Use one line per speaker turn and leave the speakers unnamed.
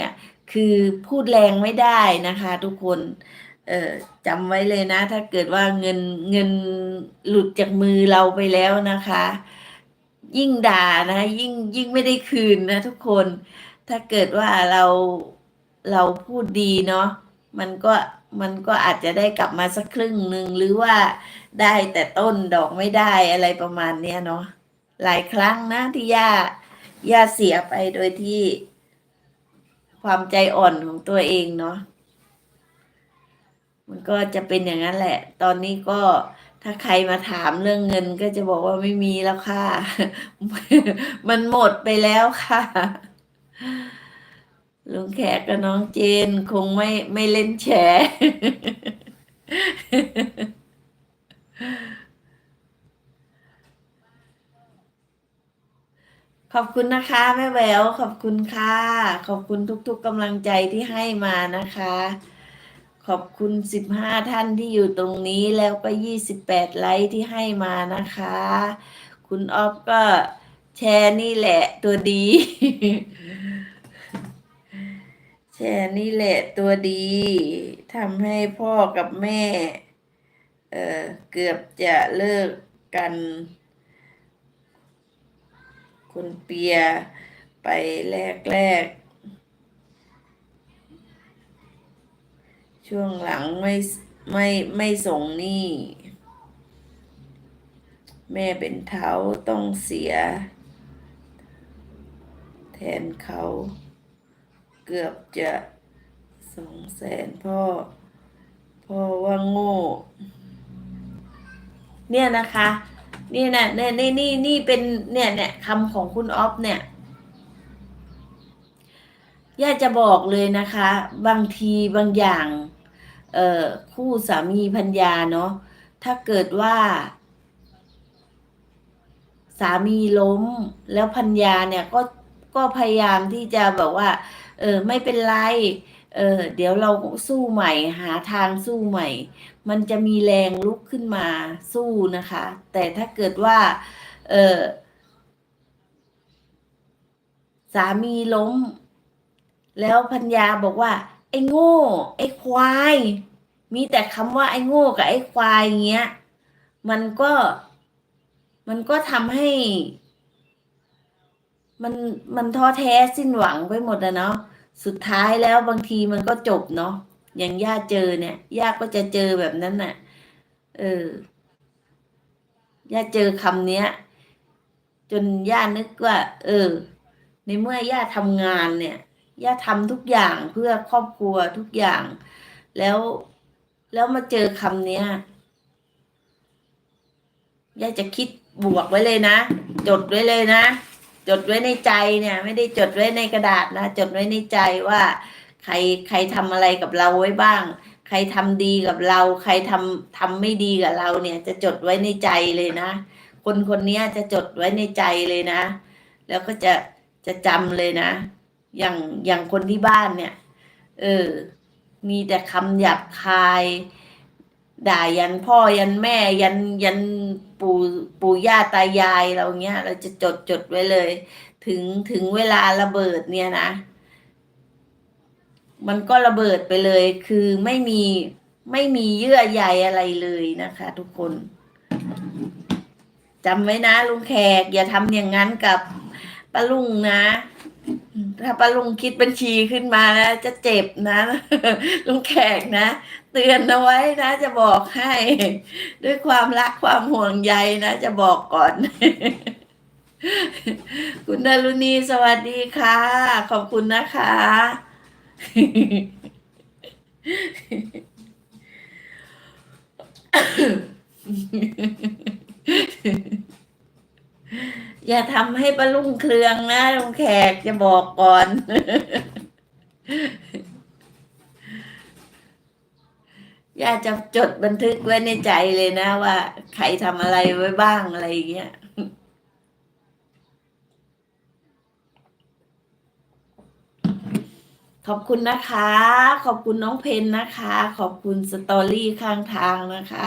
อะ คือพูดแรงไม่ได้นะคะ ทุกคน เออจำไว้เลยนะ ถ้าเกิดว่าเงินเงินหลุดจากมือเราไปแล้วนะคะ ยิ่งด่านะยิ่งยิ่งไม่ได้คืนนะทุกคน ถ้าเกิดว่าเราเราพูดดีเนาะมันก็มันก็อาจจะได้กลับมาสักครึ่งหนึ่งหรือว่าได้แต่ต้นดอกไม่ได้อะไรประมาณเนี้ยเนาะหลายครั้งนะที่ย่าย่าเสียไปโดยที่ ความใจอ่อนของตัวเองเนาะมันก็จะเป็นอย่างนั้นแหละ ตอนนี้ก็ถ้าใครมาถามเรื่องเงินก็จะบอกว่าไม่มีแล้วค่ะ มันหมดไปแล้วค่ะ ลุงแขกกับน้องเจนคงไม่ไม่เล่นแชร์ ขอบคุณนะคะแม่แววขอบคุณค่ะ ขอบคุณทุกๆกำลังใจที่ให้มานะคะ ขอบคุณสิบห้าท่านที่อยู่ตรงนี้แล้วก็ยี่สิบแปดไลค์ที่ให้มานะคะ คุณออฟก็แชร์นี่แหละตัวดี แชร์นี่แหละตัวดีทำให้พ่อกับแม่ เออเกือบจะเลิกกัน คุณเปียไปแรกแรกๆช่วงหลังไม่ไม่ไม่ส่งหนี้แม่เป็นเท้าต้องเสีย แทนเขา เกือบจะสองแสนพ่อ พ่อว่าโง่ เนี่ยนะคะ นี่นะเนี่ยนี่นี่นี่เป็นเนี่ยเนี่ยคำของคุณออฟเนี่ยย่าจะบอกเลยนะคะ บางทีบางอย่าง เอ่อคู่สามีพัญญาเนาะถ้าเกิดว่า สามีล้มแล้วพัญญาเนี่ยก็ก็พยายามที่จะแบบว่า เออไม่เป็นไร เออเดี๋ยวเราสู้ใหม่หาทางสู้ใหม่ มันจะมีแรงลุกขึ้นมาสู้นะคะ แต่ถ้าเกิดว่า เออสามีล้ม แล้วพัญญาบอกว่า ไอ้โง่ ไอ้ควาย มีแต่คำว่าไอ้โง่กับไอ้ควายเงี้ย มันก็มันก็ทำให้ มันมันท้อแท้สิ้นหวังไปหมดอะเนาะ สุดท้ายแล้วบางทีมันก็จบเนาะอย่างย่าเจอเนี่ยย่าก็จะเจอแบบนั้นน่ะ เออย่าเจอคำเนี้ย จนย่านึกว่า เออ ในเมื่อย่าทำงานเนี่ยย่าทำทุกอย่างเพื่อครอบครัวทุกอย่าง แล้วแล้วมาเจอคำเนี้ยย่าจะคิดบวกไว้เลยนะ จดไว้เลยนะ จดไว้ในใจเนี่ย ไม่ได้จดไว้ในกระดาษนะ จดไว้ในใจว่า ใครใครทำอะไรกับเราไว้บ้าง ใครทำดีกับเรา ใครทำทำไม่ดีกับเราเนี่ย จะจดไว้ในใจเลยนะ คนคนนี้จะจดไว้ในใจเลยนะ แล้วก็จะจะจำเลยนะ อย่างอย่างคนที่บ้านเนี่ย เออ มีแต่คำหยาบคาย ด่ายันพ่อยันแม่ยันยันปู่ปู่ย่าตายายเราเงี้ย เราจะจดจดไว้เลย ถึงถึงเวลาระเบิดเนี่ยนะ มันก็ระเบิดไปเลย คือไม่มีไม่มีเยื่อใยอะไรเลยนะคะ ทุกคนจำไว้นะลุงแขก อย่าทำอย่างนั้นกับป้าลุงนะ ถ้าป้าลุงคิดบัญชีขึ้นมานะจะเจ็บนะลุงแขกนะ เตือนเอาไว้นะ จะบอกให้ ด้วยความรักความห่วงใยนะ จะบอกก่อน คุณดารุณีสวัสดีค่ะ ขอบคุณนะคะ อย่าทำให้ปะลุงเครืองนะลุงแขกจะบอกก่อน อย่าจะจดบันทึกไว้ในใจเลยนะว่า ใครทำอะไรไว้บ้างอะไรอย่างเงี้ยขอบคุณนะคะ ขอบคุณน้องเพนนะคะ ขอบคุณสตอรี่ข้างทางนะคะ